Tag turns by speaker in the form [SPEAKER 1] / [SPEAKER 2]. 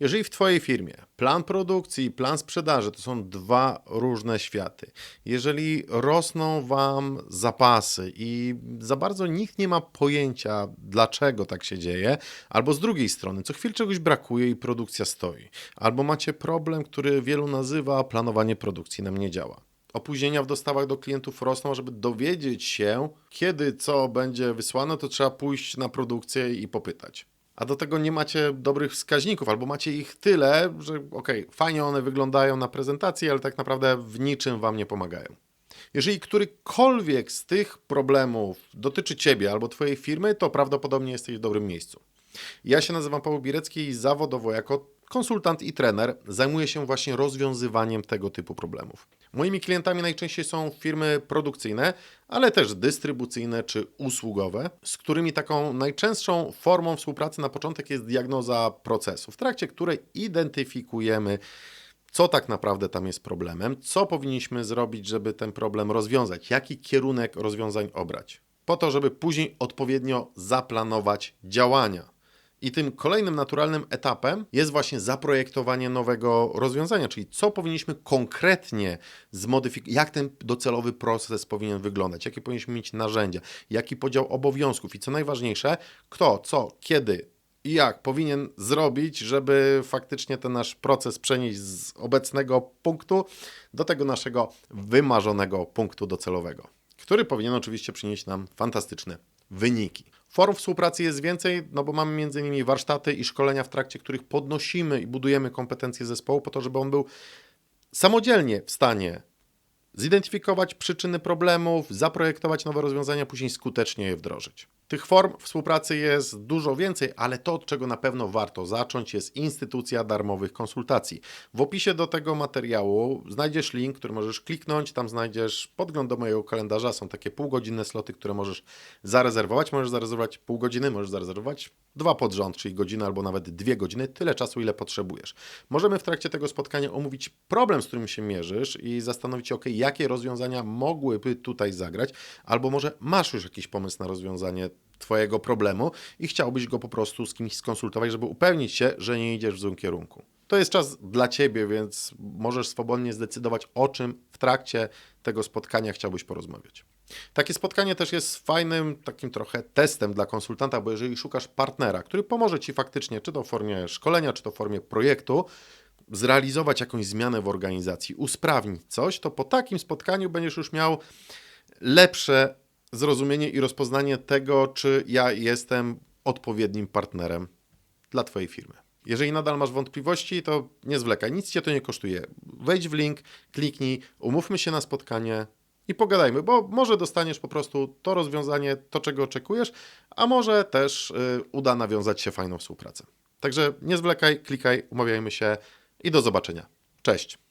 [SPEAKER 1] Jeżeli w Twojej firmie plan produkcji i plan sprzedaży to są dwa różne światy, jeżeli rosną Wam zapasy i za bardzo nikt nie ma pojęcia, dlaczego tak się dzieje, albo z drugiej strony, co chwilę czegoś brakuje i produkcja stoi, albo macie problem, który wielu nazywa planowanie produkcji nam nie działa. Opóźnienia w dostawach do klientów rosną, żeby dowiedzieć się, kiedy co będzie wysłane, to trzeba pójść na produkcję i popytać a do tego nie macie dobrych wskaźników, albo macie ich tyle, że okej, fajnie one wyglądają na prezentacji, ale tak naprawdę w niczym wam nie pomagają. Jeżeli którykolwiek z tych problemów dotyczy Ciebie albo Twojej firmy, to prawdopodobnie jesteś w dobrym miejscu. Ja się nazywam Paweł Birecki i zawodowo jako konsultant i trener zajmuję się właśnie rozwiązywaniem tego typu problemów. Moimi klientami najczęściej są firmy produkcyjne, ale też dystrybucyjne czy usługowe, z którymi taką najczęstszą formą współpracy na początek jest diagnoza procesu, w trakcie której identyfikujemy co tak naprawdę tam jest problemem, co powinniśmy zrobić, żeby ten problem rozwiązać, jaki kierunek rozwiązań obrać, po to, żeby później odpowiednio zaplanować działania. I tym kolejnym naturalnym etapem jest właśnie zaprojektowanie nowego rozwiązania, czyli co powinniśmy konkretnie zmodyfikować, jak ten docelowy proces powinien wyglądać, jakie powinniśmy mieć narzędzia, jaki podział obowiązków i co najważniejsze, kto, co, kiedy i jak powinien zrobić, żeby faktycznie ten nasz proces przenieść z obecnego punktu do tego naszego wymarzonego punktu docelowego, który powinien oczywiście przynieść nam fantastyczne wyniki. Form współpracy jest więcej, no bo mamy między innymi warsztaty i szkolenia, w trakcie których podnosimy i budujemy kompetencje zespołu po to, żeby on był samodzielnie w stanie zidentyfikować przyczyny problemów, zaprojektować nowe rozwiązania, później skutecznie je wdrożyć. Tych form współpracy jest dużo więcej, ale to, od czego na pewno warto zacząć, jest instytucja darmowych konsultacji. W opisie do tego materiału znajdziesz link, który możesz kliknąć, tam znajdziesz podgląd do mojego kalendarza. Są takie półgodzinne sloty, które możesz zarezerwować. Możesz zarezerwować pół godziny, możesz zarezerwować dwa pod rząd, czyli godzinę albo nawet dwie godziny, tyle czasu, ile potrzebujesz. Możemy w trakcie tego spotkania omówić problem, z którym się mierzysz i zastanowić się, ok, jakie rozwiązania mogłyby tutaj zagrać, albo może masz już jakiś pomysł na rozwiązanie Twojego problemu i chciałbyś go po prostu z kimś skonsultować, żeby upewnić się, że nie idziesz w złym kierunku. To jest czas dla Ciebie, więc możesz swobodnie zdecydować, o czym w trakcie tego spotkania chciałbyś porozmawiać. Takie spotkanie też jest fajnym takim trochę testem dla konsultanta, bo jeżeli szukasz partnera, który pomoże Ci faktycznie, czy to w formie szkolenia, czy to w formie projektu, zrealizować jakąś zmianę w organizacji, usprawnić coś, to po takim spotkaniu będziesz już miał lepsze zrozumienie i rozpoznanie tego, czy ja jestem odpowiednim partnerem dla Twojej firmy. Jeżeli nadal masz wątpliwości, to nie zwlekaj, nic Cię to nie kosztuje. Wejdź w link, kliknij, umówmy się na spotkanie i pogadajmy, bo może dostaniesz po prostu to rozwiązanie, to czego oczekujesz, a może też y, uda nawiązać się fajną współpracę. Także nie zwlekaj, klikaj, umawiajmy się i do zobaczenia. Cześć!